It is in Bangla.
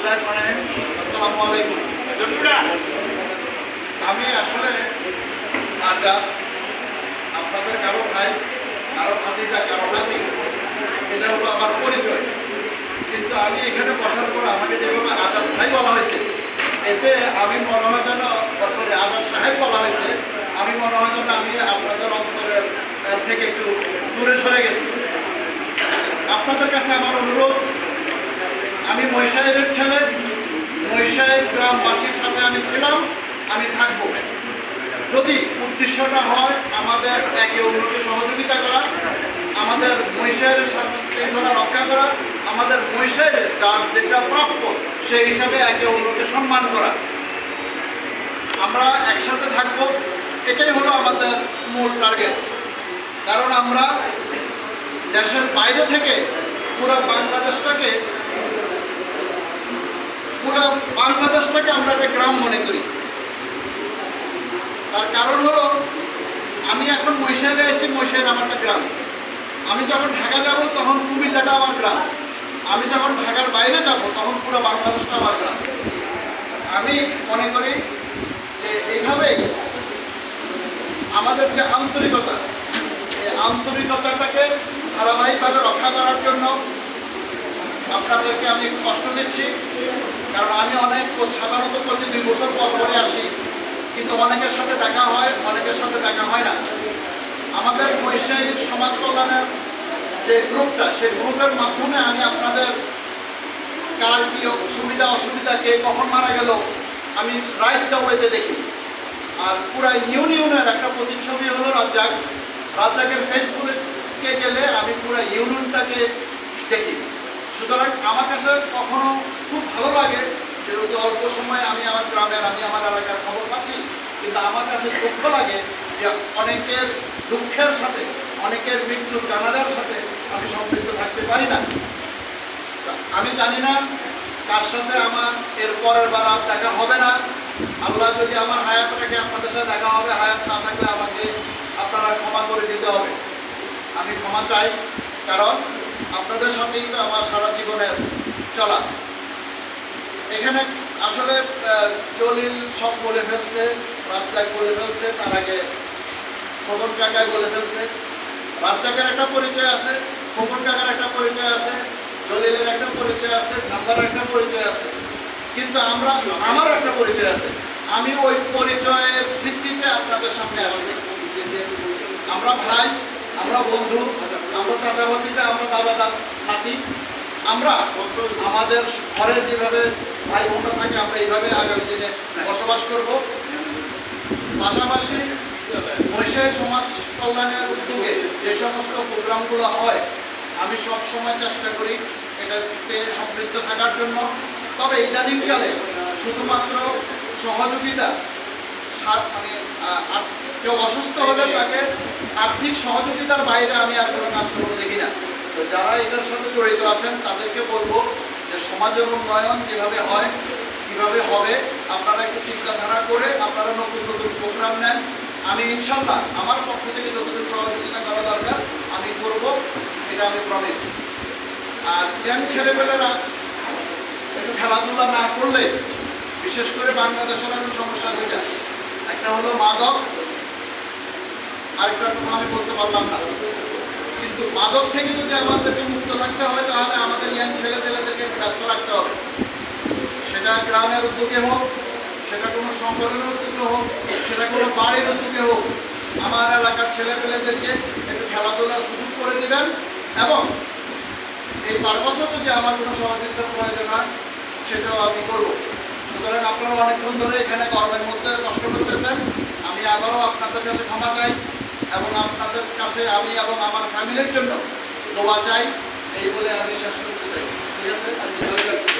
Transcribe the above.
আসসালামু আলাইকুম। আমি আসলে আজাদ। আপনাদের কারও ভাই, কারও ভাতিজা, কারও নাতি, এটা হলো আমার পরিচয়। কিন্তু আমি এখানে বসার পর আমাকে যেভাবে আজাদ ভাই বলা হয়েছে, এতে আমি মনে হয় যেন সরি, আজাদ সাহেব বলা হয়েছে, আমি মনে হয় যেন আমি আপনাদের অন্তরের থেকে একটু দূরে সরে গেছি আপনাদের কাছে আমার অনুরোধ আমি মহিষাইরের ছেলে মহিষাইর গ্রামবাসীর সাথে আমি ছিলাম, আমি থাকব। যদি উদ্দেশ্যটা হয় আমাদের একে অন্যকে সহযোগিতা করা, আমাদের মহিষাইরের শৃঙ্খলা রক্ষা করা, আমাদের মহিষাইরের যার যেটা প্রাপ্য সেই হিসাবে একে অন্যকে সম্মান করা। আমরা একসাথে থাকব, এটাই হলো আমাদের মূল টার্গেট। কারণ আমরা দেশের বাইরে থেকে পুরো বাংলাদেশটাকে পুরো বাংলাদেশটাকে আমরা একটা গ্রাম মনে করি। তার কারণ হলো, আমি এখন মহিষাইলে এসেছি, মহিষাইল আমার একটা গ্রাম। আমি যখন ঢাকা যাব, তখন কুমিল্লাটা আমার গ্রাম। আমি যখন ঢাকার বাইরে যাব, তখন পুরো বাংলাদেশটা আমার গ্রাম। আমি মনে করি যে এইভাবেই আমাদের যে আন্তরিকতা, এই আন্তরিকতাটাকে ধারাবাহিকভাবে রক্ষা করার জন্য আপনাদেরকে আমি কষ্ট দিচ্ছি, কারণ আমি অনেক সাধারণত প্রতি দুই বছর পর পরে আসি, কিন্তু অনেকের সাথে দেখা হয়, অনেকের সাথে দেখা হয় না। আমাদের বৈষয়িক সমাজ কল্যাণের যে গ্রুপটা, সেই গ্রুপের মাধ্যমে আমি আপনাদের কার কি সুবিধা অসুবিধা, কে কখন মারা গেল, আমি রাইট ওয়েতে দেখি। আর পুরা ইউনিয়নের একটা প্রতিচ্ছবি হলো রাজ্জাক। রাজ্জাকের ফেসবুকে গেলে আমি পুরা ইউনিয়নটাকে দেখি। সুতরাং আমার কাছে কখনো খুব ভালো লাগে, যেহেতু অল্প সময় আমি আমার গ্রামের আমি আমার এলাকার খবর পাচ্ছি, কিন্তু আমার কাছে দুঃখ লাগে যে অনেকের দুঃখের সাথে, অনেকের মৃত্যুর জানাজার সাথে আমি সম্পৃক্ত থাকতে পারি না। আমি জানি না কার সাথে আমার এর পরের বার আর দেখা হবে না। আল্লাহ যদি আমার হায়াত রাখে, আপনাদের সাথে দেখা হবে, হায়াত না থাকলে আমাকে আপনারা ক্ষমা করে দিতে হবে। আমি ক্ষমা চাই, কারণ আপনাদের সাথেই তো আমার সারা জীবনের চলা। এখানে আসলে জলিল সব বলে ফেলছে, রাজ্জাক বলে ফেলছে, তার আগে খোকন কাকায় বলে ফেলছে। রাজ্জাকের একটা পরিচয় আছে, খোকন কাকার একটা পরিচয় আছে, জলিলের একটা পরিচয় আছে নাম্বারের একটা পরিচয় আছে। কিন্তু আমরা, আমার একটা পরিচয় আছে। আমি ওই পরিচয়ের ভিত্তিতে আপনাদের সামনে আসিনি আমরা ভাই, আমরা বন্ধু আমরা চাচা ভাতিজা আমরা দাদা নাতি আমরা আমাদের ঘরের যেভাবে ভাই বোনরা থাকে, আমরা এইভাবে আগামী দিনে বসবাস করব। পাশাপাশি মহিষায় সমাজ কল্যাণের উদ্যোগে যে সমস্ত প্রোগ্রামগুলো হয়, আমি সব সময় চেষ্টা করি এটাতে সম্পৃক্ত থাকার জন্য। তবে ইদানিংকালে শুধুমাত্র সহযোগিতা মানে কেউ অসুস্থ হলে তাকে আর্থিক সহযোগিতার বাইরে আমি আর কোনো কাজকর্ম দেখি না। তো যারা এটার সাথে জড়িত আছেন, তাদেরকে বলব যে সমাজের উন্নয়ন যেভাবে হয়, কীভাবে হবে, আপনারা একটু চিন্তাধারা করে আপনারা নতুন নতুন প্রোগ্রাম নেন। আমি ইনশাল্লাহ আমার পক্ষ থেকে যতটুকু সহযোগিতা করা দরকার, আমি করব, এটা আমি প্রমিস আর ইয়াং ছেলেপেলেরা একটু খেলাধুলা না করলে, বিশেষ করে বাংলাদেশের এখন সমস্যা দুইটা। একটা হলো মাদক, আরেকটা কথা আমি বলতে পারলাম না। কিন্তু মাদক থেকে যদি আমাদেরকে মুক্ত থাকতে হয়, তাহলে আমাদের ইয়াং ছেলে পেলেদেরকে ব্যস্ত রাখতে হবে। সেটা গ্রামের উদ্যোগে হোক, সেটা কোনো সংগঠনের উদ্যোগে হোক, সেটা কোনো বাড়ির উদ্যোগে হোক, আমার এলাকার ছেলে পেলেদেরকে একটু খেলাধুলার সুযোগ করে দিবেন এবং এই পারপাসও যদি আমার কোনো সহযোগিতার প্রয়োজন হয়, সেটাও আমি করব। আপনারা অনেকক্ষণ ধরে এখানে গরমের মধ্যে কষ্ট করতেছেন। আমি আবারও আপনাদের কাছে ক্ষমা চাই এবং আপনাদের কাছে আমি এবং আমার ফ্যামিলির জন্য দোয়া চাই। এই বলে আমি শেষ করতে চাই। ঠিক আছে?